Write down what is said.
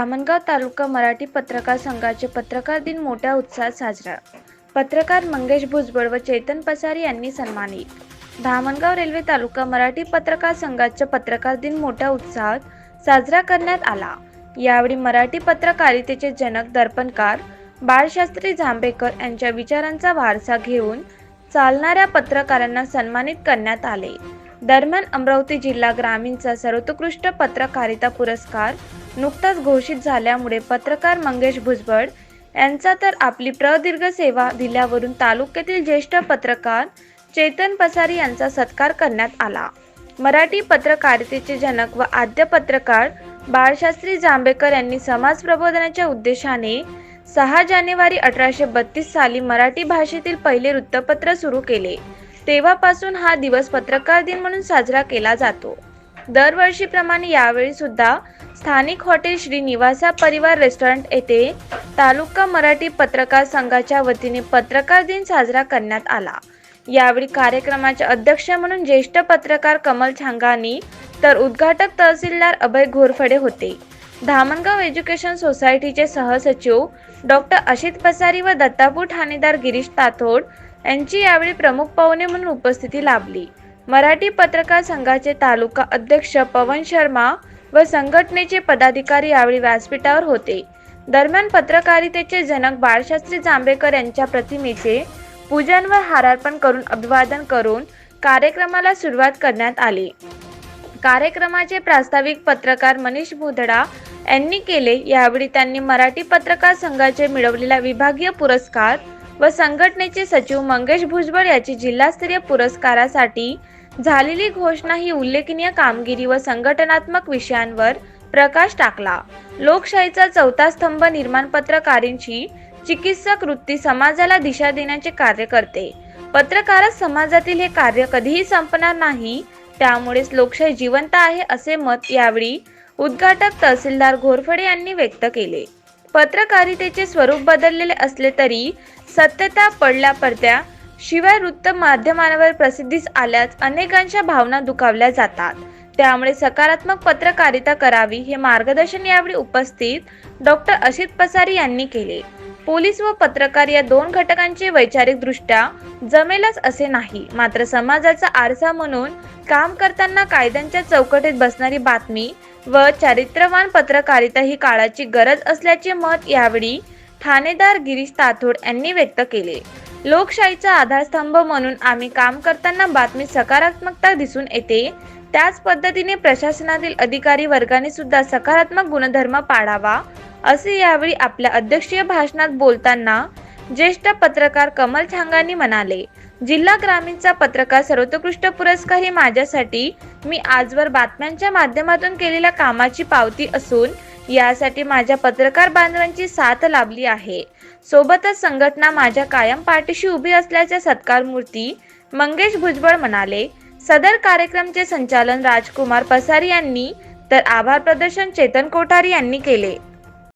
धामणगाव तालुका मराठी पत्रकार संघाचे पत्रकार दिन मोठ्या उत्साहात साजरा. पत्रकार मंगेश भुजबळ व चेतन पसारी यांनी सन्मानित. धामणगाव रेल्वे तालुका मराठी पत्रकार संघाचा पत्रकार दिन मोठ्या उत्साहात साजरा करण्यात आला. यावेळी मराठी पत्रकारितेचे जनक दर्पणकार बाळशास्त्री जांभेकर यांच्या विचारांचा वारसा घेऊन चालणाऱ्या पत्रकारांना सन्मानित करण्यात आले. दरम्यान अमरावती जिल्हा ग्रामीणचा सर्वोत्कृष्ट पत्रकारिता पुरस्कार नुकताच घोषित झाल्यामुळे पत्रकार मंगेश भुजबळ यांचा तर आपली प्रदीर्घ सेवा दिल्यावरून तालुक्यातील ज्येष्ठ पत्रकार चेतन पसारी यांचा सत्कार करण्यात आला. मराठी पत्रकारितेचे जनक व आद्य पत्रकार बाळशास्त्री जांभेकर यांनी समाज प्रबोधनाच्या उद्देशाने सहा जानेवारी अठराशे बत्तीस साली मराठी भाषेतील पहिले वृत्तपत्र सुरू केले. तेव्हापासून हा दिवस पत्रकार दिन म्हणून साजरा केला जातो. दरवर्षीप्रमाणे यावेळी सुद्धा स्थानिक हॉटेल श्री निवासा परिवार रेस्टॉरंट येथे तालुका मराठी पत्रकार संघाच्या वतीने पत्रकार दिन साजरा करण्यात आला. यावेळी कार्यक्रमाचे अध्यक्ष म्हणून ज्येष्ठ पत्रकार कमल छांगानी तर उद्घाटक तहसीलदार अभय घोरफडे होते. धामणगाव एज्युकेशन सोसायटीचे सहसचिव डॉक्टर अशित पसारी व दत्तापूर ठाणेदार गिरीश ताथोड यांची यावेळी प्रमुख पाहुणे म्हणून उपस्थिती लाभली. मराठी पत्रकार संघाचे तालुका अध्यक्ष पवन शर्मा व संघटनेचे पदाधिकारी यावेळी व्यासपीठावर होते. दरम्यान पत्रकारितेचे जनक बाळशास्त्री जांभेकर यांच्या प्रतिमेचे पूजन व हारार्पण करून अभिवादन करून कार्यक्रमाला सुरुवात करण्यात आली. कार्यक्रमाचे प्रास्ताविक पत्रकार मनीष मुधडा यांनी केले. यावेळी त्यांनी मराठी पत्रकार संघाचे मिळवलेला विभागीय पुरस्कार व संघटनेचे सचिव मंगेश भुजबळ याची जिल्हास्तरीय पुरस्कारासाठी झालेली घोषणा ही उल्लेखनीय कामगिरी व संघटनात्मक विषयांवर प्रकाश टाकला. लोकशाहीचा चौथा स्तंभ निर्माण पत्रकारांची चिकित्सक वृत्ती समाजाला दिशा देण्याचे कार्य करते. पत्रकारच समाजातील हे कार्य कधीही संपणार नाही त्यामुळेच लोकशाही जिवंत आहे असे मत यावेळी उद्घाटक तहसीलदार घोरफडे यांनी व्यक्त केले. पत्रकारितेचे स्वरूप बदललेले असले तरी सत्यता पडल्या पडत्या शिवाय वृत्त माध्यमांवर प्रसिद्धीस आल्यास अनेकांच्या भावना दुखावल्या जातात. त्यामुळे सकारात्मक पत्रकारिता करावी हे मार्गदर्शन यावेळी उपस्थित डॉक्टर अशित पसारी यांनी केले. पोलीस व पत्रकार या दोन घटकांचे वैचारिकदृष्ट्या जमेलच असे नाही. मात्र समाजाचा आरसा म्हणून काम करताना कायद्यांच्या चौकटीत बसणारी बातमी व चारित्र्यवान पत्रकारिता ही काळाची गरज असल्याचे मत यावेळी ठाणेदार गिरीश ताथोड यांनी व्यक्त केले. लोकशाहीचा आधारस्तंभ म्हणून आम्ही काम करताना बातमी सकारात्मकता दिसून येते. त्याच पद्धतीने प्रशासनातील अधिकारी वर्गाने सुद्धा सकारात्मक गुणधर्म पाळावा असे यावेळी आपल्या अध्यक्षीय भाषणात बोलताना ज्येष्ठ पत्रकार कमल छांगानी म्हणाले जिल्हा ग्रामीणचा पत्रकार सर्वोत्कृष्ट पुरस्कार ही माझ्यासाठी मी आजवर बातम्यांच्या माध्यमातून केलेल्या कामाची पावती असून यासाठी माझ्या पत्रकार बांधवांची साथ लाभली आहे. सोबतच संघटना माझ्या कायम पाठीशी उभी असल्याच्या सत्कारमूर्ती मंगेश भुजबळ म्हणाले सदर कार्यक्रमचे संचालन राजकुमार पसारी यांनी तर आभार प्रदर्शन चेतन कोठारी यांनी केले.